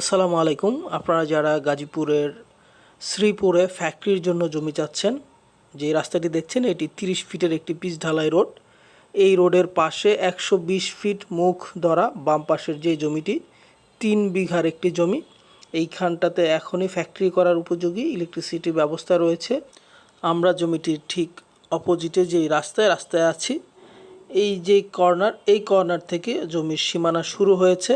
আসসালামু আলাইকুম। আপনারা যারা গাজীপুরের শ্রীপুরে ফ্যাক্টরির জন্য জমি চাচ্ছেন, যে রাস্তাটি দেখছেন, এটি তিরিশ ফিটের একটি পিচ ঢালাই রোড। এই রোডের পাশে একশো বিশ ফিট মুখ ধরা, বাম পাশের যে জমিটি, তিন বিঘার একটি জমি। এইখানটাতে এখনই ফ্যাক্টরি করার উপযোগী ইলেকট্রিসিটির ব্যবস্থা রয়েছে। আমরা জমিটির ঠিক অপোজিটে যেই রাস্তায় রাস্তায় আছি, এই যে কর্নার, এই কর্নার থেকে জমির সীমানা শুরু হয়েছে।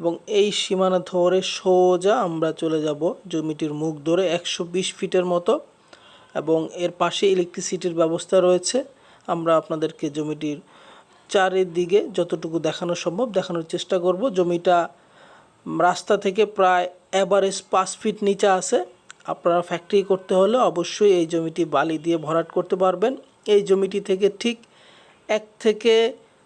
এবং এই সীমানা ধরে সোজা আমরা চলে যাব জমিটির মুখ ধরে একশো বিশ ফিটের মতো এবং এর পাশে ইলেকট্রিসিটির ব্যবস্থা রয়েছে। আমরা আপনাদেরকে জমিটির চারিদিকে যতটুকু দেখানো সম্ভব দেখানোর চেষ্টা করব। জমিটা রাস্তা থেকে প্রায় অ্যাভারেজ পাঁচ ফিট নিচে আছে। আপনারা ফ্যাক্টরি করতে হলে অবশ্যই এই জমিটি বালি দিয়ে ভরাট করতে পারবেন। এই জমিটি থেকে ঠিক এক থেকে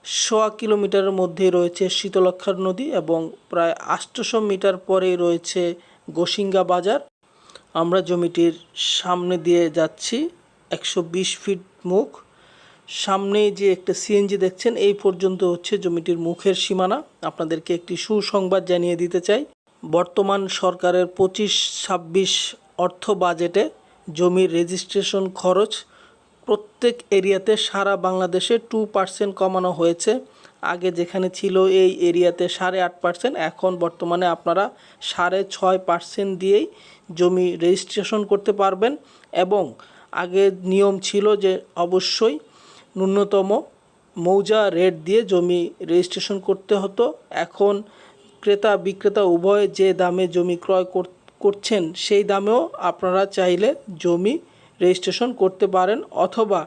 সোয়া কিলোমিটারের মধ্যেই রয়েছে শীতলক্ষার নদী এবং প্রায় আটশোশো মিটার পরেই রয়েছে গোসিঙ্গা বাজার। আমরা জমিটির সামনে দিয়ে যাচ্ছি, একশো বিশ ফিট মুখ। সামনে যে একটা সিএনজি দেখছেন, এই পর্যন্ত হচ্ছে জমিটির মুখের সীমানা। আপনাদেরকে একটি সুসংবাদ জানিয়ে দিতে চাই, বর্তমান সরকারের পঁচিশ ছাব্বিশ অর্থ বাজেটে জমির রেজিস্ট্রেশন খরচ প্রত্যেক এরিয়াতে সারা বাংলাদেশে টু পার্সেন্ট কমানো হয়েছে। আগে যেখানে ছিল এই এরিয়াতে সাড়ে আট পার্সেন্ট এখন বর্তমানে আপনারা সাড়ে ছয় পার্সেন্ট দিয়েই জমি রেজিস্ট্রেশন করতে পারবেন এবং আগে নিয়ম ছিল যে অবশ্যই ন্যূনতম মৌজা রেট দিয়ে জমি রেজিস্ট্রেশন করতে হতো। এখন ক্রেতা বিক্রেতা উভয় যে দামে জমি ক্রয় কর- করছেন সেই দামেও আপনারা চাইলে জমি রেজিস্ট্রেশন করতে পারেন অথবা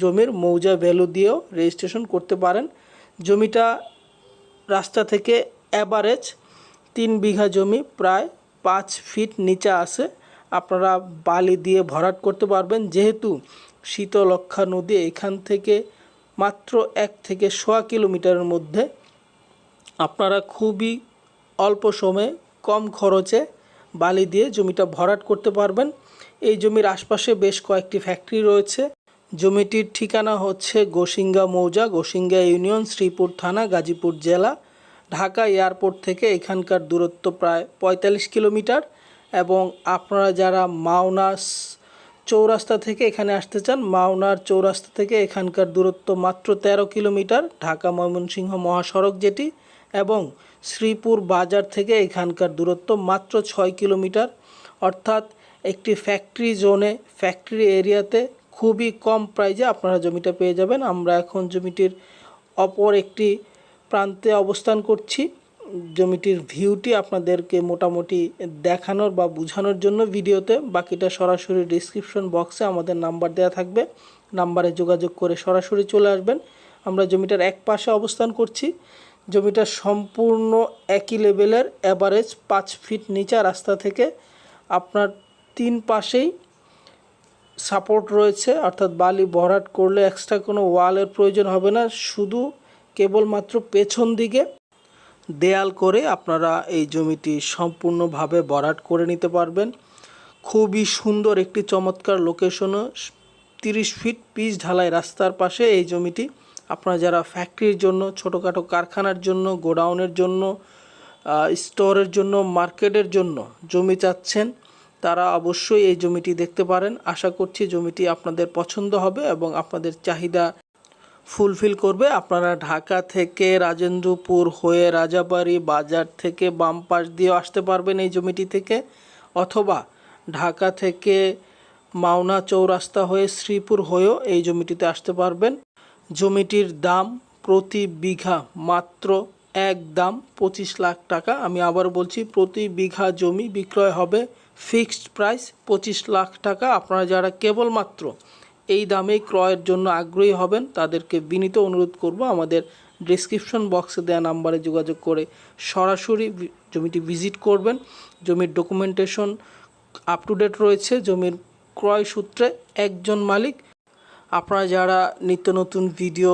জমির মৌজা ভ্যালু দিয়েও রেজিস্ট্রেশন করতে পারেন। জমিটা রাস্তা থেকে অ্যাভারেজ তিন বিঘা জমি প্রায় পাঁচ ফিট নিচে আছে। আপনারা বালি দিয়ে ভরাট করতে পারবেন। যেহেতু শীতলক্ষা নদী এখান থেকে মাত্র এক থেকে সোয়া কিলোমিটারের মধ্যে। আপনারা খুবই অল্প সময়ে কম খরচে বালি দিয়ে জমিটা ভরাট করতে পারবেন। এই জমির আশপাশে বেশ কয়েকটি ফ্যাক্টরি রয়েছে। জমিটির ঠিকানা হচ্ছে গোসিঙ্গা মৌজা, গোসিঙ্গা ইউনিয়ন, শ্রীপুর থানা, গাজীপুর জেলা। ঢাকা এয়ারপোর্ট থেকে এখানকার দূরত্ব প্রায় পঁয়তাল্লিশ কিলোমিটার এবং আপনারা যারা মাওনাস চৌরাস্তা থেকে এখানে আসতে চান, মাওনার চৌরাস্তা থেকে এখানকার দূরত্ব মাত্র তেরো কিলোমিটার, ঢাকা ময়মনসিংহ মহাসড়ক যেটি এবং শ্রীপুর বাজার থেকে এখানকার দূরত্ব মাত্র ছয় কিলোমিটার। অর্থাৎ একটি ফ্যাক্টরি জোনে ফ্যাক্টরি এরিয়াতে খুবই কম প্রাইজে আপনারা জমিটা পেয়ে যাবেন। আমরা এখন জমিটির অপর একটি প্রান্তে অবস্থান করছি। জমিটির ভিউটি আপনাদেরকে মোটামুটি দেখানোর বা বোঝানোর জন্য ভিডিওতে। বাকিটা সরাসরি ডিসক্রিপশন বক্সে আমাদের নাম্বার দেওয়া থাকবে। নাম্বারে যোগাযোগ করে সরাসরি চলে আসবেন। আমরা জমিটার এক পাশে অবস্থান করছি। জমিটা সম্পূর্ণ একই লেভেলের অ্যাভারেজ পাঁচ ফিট নিচা রাস্তা থেকে আপনার তিন পাশেই সাপোর্ট রয়েছে, অর্থাৎ বালি ভরাট করলে এক্সট্রা কোনো ওয়ালের প্রয়োজন হবে না, শুধু কেবলমাত্র পেছন দিকে দেয়াল করে আপনারা এই জমিটি সম্পূর্ণভাবে ভরাট করে নিতে পারবেন। খুবই সুন্দর একটি চমৎকার লোকেশনও তিরিশ ফিট পিচ ঢালাই রাস্তার পাশে এই জমিটি। আপনারা যারা ফ্যাক্টরির জন্য, ছোটোখাটো কারখানার জন্য, গোডাউনের জন্য স্টোরের জন্য, মার্কেটের জন্য জমি চাচ্ছেন, তারা অবশ্যই এই জমিটি দেখতে পারেন। আশা করছি জমিটি আপনাদের পছন্দ হবে এবং আপনাদের চাহিদা ফুলফিল করবে। আপনারা ঢাকা থেকে রাজেন্দ্রপুর হয়ে রাজাবাড়ি বাজার থেকে বাম পাশ দিয়েও আসতে পারবেন এই জমিটি থেকে, অথবা ঢাকা থেকে মাওনা চৌরাস্তা হয়ে শ্রীপুর হয়েও এই জমিটিতে আসতে পারবেন। জমিটির দাম প্রতি বিঘা মাত্র এক দাম পঁচিশ লাখ টাকা। আমি আবার বলছি, প্রতি বিঘা জমি বিক্রয় হবে ফিক্সড প্রাইস পঁচিশ লাখ টাকা। আপনারা যারা কেবলমাত্র এই দামে ক্রয়ের জন্য আগ্রহী হবেন, তাদেরকে বিনীত অনুরোধ করব, আমাদের ডিসক্রিপশন বক্সে দেওয়া নাম্বারে যোগাযোগ করে সরাসরি জমিটি ভিজিট করবেন। জমির ডকুমেন্টেশন আপ টু ডেট রয়েছে। জমির ক্রয় সূত্রে একজন মালিক। আপনারা যারা নিত্য নতুন ভিডিও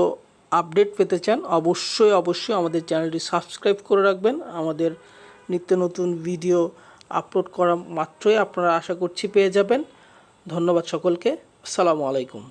আপডেট পেতে চান, অবশ্যই অবশ্যই আমাদের চ্যানেলটি সাবস্ক্রাইব করে রাখবেন। আমাদের নিত্য নতুন ভিডিও আপলোড করা মাত্রই আপনারা আশা করছি পেয়ে যাবেন। ধন্যবাদ সকলকে। আসসালামু আলাইকুম।